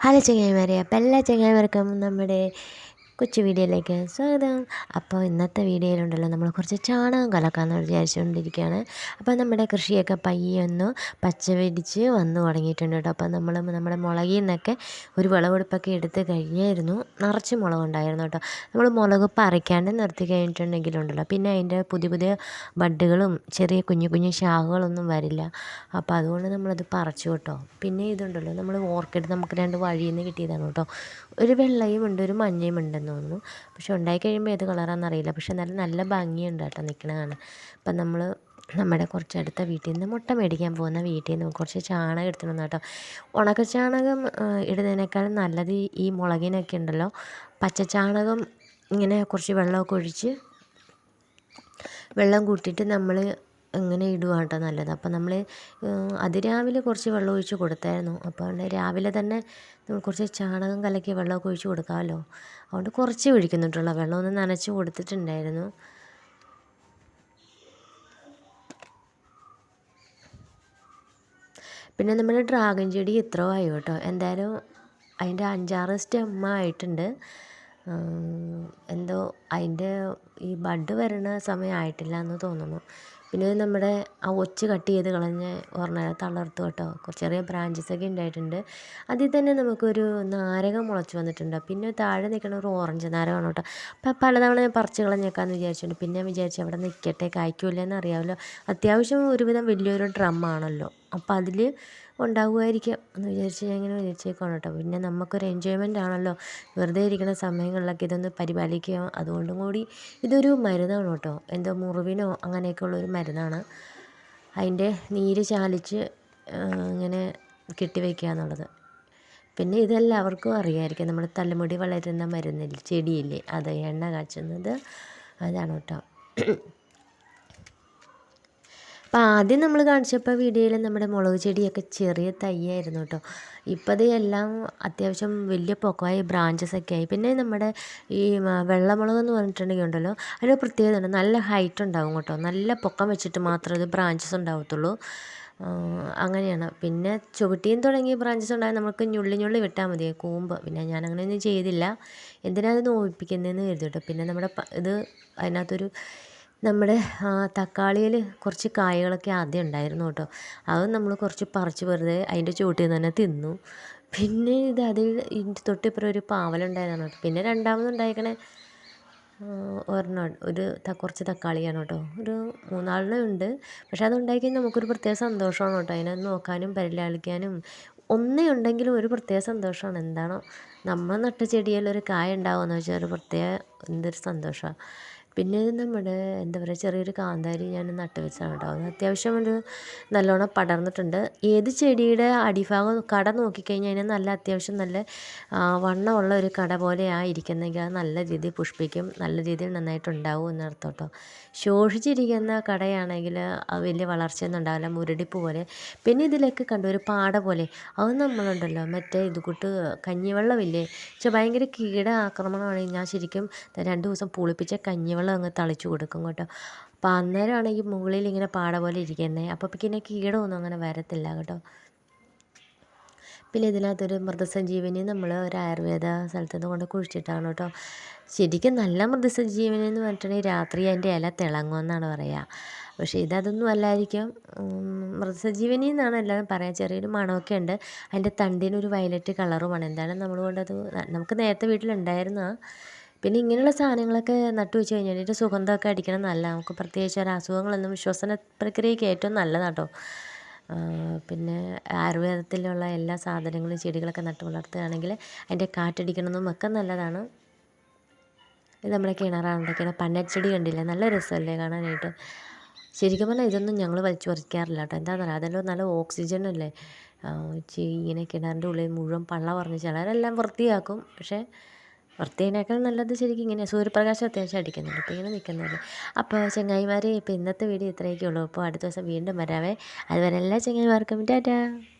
Hello ചങ്ങായിമാരെ അപ്പം എല്ലാ ചങ്ങായിമാർക്കും നമ്മുടെ കൊച്ചു വീഡിയോയിലേക്ക് സ്വാഗതം. അപ്പോൾ ഇന്നത്തെ വീഡിയോയിലുണ്ടല്ലോ നമ്മൾ കുറച്ച് ചാണകം കലക്കാമെന്ന് വിചാരിച്ചുകൊണ്ടിരിക്കുകയാണ്. അപ്പോൾ നമ്മുടെ കൃഷിയൊക്കെ പയ്യൊന്ന് പച്ച പിടിച്ച് വന്നു തുടങ്ങിയിട്ടുണ്ട് കേട്ടോ. അപ്പോൾ നമ്മൾ നമ്മുടെ മുളകിൽ നിന്നൊക്കെ ഒരു വിളവെടുപ്പൊക്കെ എടുത്ത് കഴിഞ്ഞായിരുന്നു. നിറച്ച് മുളക് ഉണ്ടായിരുന്നു കേട്ടോ. നമ്മൾ മുളക് പറിക്കാണ്ട് നിർത്തി കഴിഞ്ഞിട്ടുണ്ടെങ്കിലുണ്ടല്ലോ. പിന്നെ അതിന്റെ പുതിയ പുതിയ ബഡ്ഡുകളും ചെറിയ കുഞ്ഞു കുഞ്ഞു ശാഖകളൊന്നും വരില്ല. അപ്പോൾ അതുകൊണ്ട് നമ്മളത് പറിച്ചു കേട്ടോ. പിന്നെ ഇതുണ്ടല്ലോ നമ്മൾ ഓർക്കിഡ് നമുക്ക് രണ്ട് വഴിയിൽ നിന്ന് കിട്ടിയതാണ് കേട്ടോ. ഒരു വെള്ളയും ഉണ്ട് ഒരു മഞ്ഞയും ഉണ്ടെന്ന് തോന്നുന്നു. പക്ഷെ ഉണ്ടായി കഴിയുമ്പോൾ ഏത് കളറാണെന്നറിയില്ല പക്ഷെ നല്ല നല്ല ഭംഗിയുണ്ട് കേട്ടോ നിൽക്കണ കാണാൻ. അപ്പം നമ്മൾ നമ്മുടെ കുറച്ച് അടുത്ത വീട്ടിൽ നിന്ന് മുട്ട മേടിക്കാൻ പോകുന്ന വീട്ടിൽ നിന്ന് കുറച്ച് ചാണകം എടുത്തിട്ടുണ്ട് കേട്ടോ. ഉണക്ക ചാണകം ഇടുന്നതിനേക്കാളും നല്ലത് ഈ മുളകിനൊക്കെ ഉണ്ടല്ലോ. പച്ച ചാണകം ഇങ്ങനെ കുറച്ച് വെള്ളമൊക്കെ ഒഴിച്ച് വെള്ളം കൂട്ടിയിട്ട് നമ്മൾ ഇങ്ങനെ ഇടുവാണ് കേട്ടോ നല്ലത്. അപ്പം നമ്മൾ അതിരാവിലെ കുറച്ച് വെള്ളം ഒഴിച്ച് കൊടുത്തായിരുന്നു. അപ്പോൾ രാവിലെ തന്നെ കുറച്ച് ചാണകം കലക്കി വെള്ളമൊക്കെ ഒഴിച്ച് കൊടുക്കാമല്ലോ. അതുകൊണ്ട് കുറച്ച് ഒഴിക്കുന്നുണ്ടുള്ള വെള്ളം ഒന്ന് നനച്ച് കൊടുത്തിട്ടുണ്ടായിരുന്നു. പിന്നെ നമ്മുടെ ഡ്രാഗൺ ചെടി ഇത്ര ആയി കേട്ടോ. എന്തായാലും അതിന്റെ അഞ്ചാറ് സ്റ്റെമ്മ ആയിട്ടുണ്ട്. എന്തോ അതിന്റെ ഈ ബഡ് വരണ സമയമായിട്ടില്ല എന്ന് തോന്നുന്നു. പിന്നെ നമ്മുടെ ആ ഒച്ച് കട്ട് ചെയ്ത് കളഞ്ഞ ഒരെണ്ണം തളർത്തു കേട്ടോ. ചെറിയ ബ്രാഞ്ചസ് ഒക്കെ ഉണ്ടായിട്ടുണ്ട്. അതിൽ തന്നെ നമുക്കൊരു നാരകം മുളച്ച് വന്നിട്ടുണ്ട്. പിന്നെ താഴെ നിൽക്കുന്ന ഒരു ഓറഞ്ച് നാരകമാണ് കേട്ടോ. അപ്പം പലതവണ ഞാൻ പറിച്ച് കളഞ്ഞേക്കാമെന്ന് വിചാരിച്ചിട്ടുണ്ട്. പിന്നെ വിചാരിച്ചു അവിടെ നിൽക്കട്ടെ കായ്ക്കില്ലെന്ന് അറിയാമല്ലോ അത്യാവശ്യം ഒരുവിധം വലിയൊരു ഡ്രമ്മാണല്ലോ അപ്പം അതിൽ ഉണ്ടാകുമായിരിക്കാം എന്ന് വിചാരിച്ച് ഞാൻ ഇങ്ങനെ വിചാരിച്ചേക്കാണ് കേട്ടോ. പിന്നെ നമുക്കൊരു എൻജോയ്മെന്റ് ആണല്ലോ. വെറുതെ ഇരിക്കുന്ന സമയങ്ങളിലൊക്കെ ഇതൊന്ന് പരിപാലിക്കുക. അതുകൊണ്ടും കൂടി ഇതൊരു മരുന്നാണ് കേട്ടോ. എന്തോ മുറിവിനോ അങ്ങനെയൊക്കെ ഉള്ളൊരു മരുന്നാണ്. അതിന്റെ നീര് ചാലിച്ച് ഇങ്ങനെ കെട്ടിവെക്കുക എന്നുള്ളത്. പിന്നെ ഇതെല്ലാവർക്കും അറിയാമായിരിക്കും നമ്മൾ തലമുടി വളരുന്ന മരുന്നില്ലേ ചെടിയില്ലേ അത് എണ്ണ കാച്ചുന്നത്. അതാണ് കേട്ടോ. അപ്പോൾ ആദ്യം നമ്മൾ കാണിച്ചപ്പോൾ വീഡിയോയിൽ നമ്മുടെ മുളക് ചെടിയൊക്കെ ചെറിയ തൈയായിരുന്നു കേട്ടോ. ഇപ്പോൾ അത് എല്ലാം അത്യാവശ്യം വലിയ പൊക്കമായി ബ്രാഞ്ചസ് ഒക്കെ ആയി. പിന്നെ നമ്മുടെ ഈ വെള്ളമുളക് എന്ന് പറഞ്ഞിട്ടുണ്ടെങ്കിൽ ഉണ്ടല്ലോ അതിന് പ്രത്യേകത ഉണ്ട്. നല്ല ഹൈറ്റ് ഉണ്ടാവും കേട്ടോ. നല്ല പൊക്കം വെച്ചിട്ട് മാത്രമേ ഇത് ബ്രാഞ്ചസ് ഉണ്ടാവത്തുള്ളൂ. അങ്ങനെയാണ്. പിന്നെ ചുവട്ടിയും തുടങ്ങി ബ്രാഞ്ചസ് ഉണ്ടായാൽ നമുക്ക് ഞുള്ളി ഞുള്ളി വിട്ടാൽ മതി. കൂമ്പ്. പിന്നെ ഞാൻ അങ്ങനെയൊന്നും ചെയ്തില്ല. എന്തിനാണ് അത് നോവിപ്പിക്കുന്നതെന്ന് കരുതി കേട്ടോ. പിന്നെ നമ്മുടെ ഇത് അതിനകത്തൊരു നമ്മുടെ തക്കാളിയിൽ കുറച്ച് കായകളൊക്കെ ആദ്യം ഉണ്ടായിരുന്നു കേട്ടോ. അത് നമ്മൾ കുറച്ച് പറിച്ച് വെറുതെ അതിന്റെ ചുവട്ടിൽ നിന്ന് തന്നെ തിന്നു. പിന്നെ ഇത് അതിൽ ഇതിന്റെ തൊട്ടിപ്പുറം ഒരു പാവലുണ്ടായതാണ് കേട്ടോ. പിന്നെ രണ്ടാമതുണ്ടായിരിക്കണേ ഒരെണ്ണം ഒരു കുറച്ച് തക്കാളിയാണ് കേട്ടോ. ഒരു മൂന്നാളിനെ ഉണ്ട്. പക്ഷെ അതുണ്ടാക്കി നമുക്കൊരു പ്രത്യേക സന്തോഷമാണ് കേട്ടോ. അതിനെ നോക്കാനും പരിലാളിക്കാനും ഒന്നേ ഉണ്ടെങ്കിലും ഒരു പ്രത്യേക സന്തോഷമാണ്. എന്താണോ നമ്മൾ നട്ട ചെടിയിൽ ഒരു കായ ഉണ്ടാവുമെന്ന് വെച്ചാൽ ഒരു പ്രത്യേക എന്തൊരു സന്തോഷമാണ്. പിന്നെ നമ്മുടെ എന്താ പറയുക ചെറിയൊരു കാന്താരി ഞാൻ നട്ട് വെച്ചതാണ് കേട്ടോ. അത് അത്യാവശ്യം ഒരു നല്ലോണം പടർന്നിട്ടുണ്ട്. ഏത് ചെടിയുടെ അടിഭാഗം കട നോക്കിക്കഴിഞ്ഞാൽ അതിന് നല്ല അത്യാവശ്യം നല്ല വണ്ണമുള്ള ഒരു കട പോലെയാണ് ഇരിക്കുന്നെങ്കിൽ അത് നല്ല രീതിയിൽ പുഷ്പിക്കും നല്ല രീതിയിൽ നന്നായിട്ടുണ്ടാവും എന്നർത്ഥം കേട്ടോ. ശോഷിച്ചിരിക്കുന്ന കടയാണെങ്കിൽ വലിയ വളർച്ചയൊന്നും ഉണ്ടാവില്ല മുരടിപ്പ് പോലെ. പിന്നെ ഇതിലേക്ക് കണ്ടു ഒരു പാട പോലെ. അത് നമ്മളുണ്ടല്ലോ മറ്റേ ഇത് കൂട്ട് കഞ്ഞിവെള്ളമില്ലേ? പക്ഷെ ഭയങ്കര കീട ആക്രമണമാണ്. ഞാൻ ശരിക്കും രണ്ട് ദിവസം പുളിപ്പിച്ച കഞ്ഞിവെള്ളം വെള്ളം അങ്ങ് തളിച്ചു കൊടുക്കും കേട്ടോ. അപ്പോൾ അന്നേരമാണെങ്കിൽ മുകളിൽ ഇങ്ങനെ പാട പോലെ ഇരിക്കുന്നത് അപ്പോൾ പിന്നെ കീടമൊന്നും അങ്ങനെ വരത്തില്ല കേട്ടോ. പിന്നെ ഇതിനകത്തൊരു മൃതസഞ്ജീവനി നമ്മൾ ഒരു ആയുർവേദ സ്ഥലത്ത് നിന്ന് കൊണ്ട് കുഴിച്ചിട്ടാണ് കേട്ടോ. ശരിക്കും നല്ല മൃതസഞ്ജീവനി എന്ന് പറഞ്ഞിട്ടുണ്ടെങ്കിൽ രാത്രി അതിന്റെ ഇല തിളങ്ങുമെന്നാണ് പറയുക പക്ഷേ ഇതൊന്നും അല്ലായിരിക്കും. മൃതസഞ്ജീവനി എന്നാണ് എല്ലാവരും പറയാം. ചെറിയൊരു മണമൊക്കെ ഉണ്ട്. അതിന്റെ തണ്ടിനൊരു വയലറ്റ് കളറുമാണ്. എന്താണ് നമ്മൾ കൊണ്ടത് നമുക്ക് നേരത്തെ വീട്ടിലുണ്ടായിരുന്ന പിന്നെ ഇങ്ങനെയുള്ള സാധനങ്ങളൊക്കെ നട്ടു വെച്ച് കഴിഞ്ഞാൽ ഇതിന്റെ സുഗന്ധമൊക്കെ അടിക്കണം നല്ല നമുക്ക് പ്രത്യേകിച്ച് ഒരു അസുഖങ്ങളൊന്നും ശ്വസന പ്രക്രിയയ്ക്ക് ഏറ്റവും നല്ലതാണ് കേട്ടോ പിന്നെ ആയുർവേദത്തിലുള്ള എല്ലാ സാധനങ്ങളും ചെടികളൊക്കെ നട്ട് വളർത്തുകയാണെങ്കിൽ അതിന്റെ കാറ്റടിക്കണമെന്നും ഒക്കെ നല്ലതാണ്. ഇത് നമ്മുടെ കിണറാണ് കിണർ പന്നച്ചെടി കണ്ടില്ലേ? നല്ല രസമല്ലേ കാണാനായിട്ട്. ശരിക്കും പറഞ്ഞാൽ ഇതൊന്നും ഞങ്ങൾ വലിച്ചു പറിക്കാറില്ല കേട്ടോ. എന്താണെന്ന് അതെല്ലാം നല്ല ഓക്സിജൻ അല്ലേ? ഇങ്ങനെ കിണറിന്റെ ഉള്ളിൽ മുഴുവൻ പള്ള പറഞ്ഞ് ചിലരെല്ലാം വൃത്തിയാക്കും. പക്ഷേ വൃത്തിയേക്കാൾ നല്ലത് ശരിക്കും ഇങ്ങനെ സൂര്യപ്രകാശം അത്യാവശ്യം അടിക്കുന്നുണ്ട്. ഇപ്പോൾ ഇങ്ങനെ നിൽക്കുന്നതല്ലേ. അപ്പോൾ ചങ്ങായിമാർ ഇപ്പോൾ ഇന്നത്തെ വീഡിയോ ഇത്രയൊക്കെ ഉള്ളൂ. അപ്പോൾ അടുത്ത ദിവസം വീണ്ടും വരാവേ. അതുവരെ എല്ലാ ചങ്ങായിമാർക്കും ടാറ്റാ.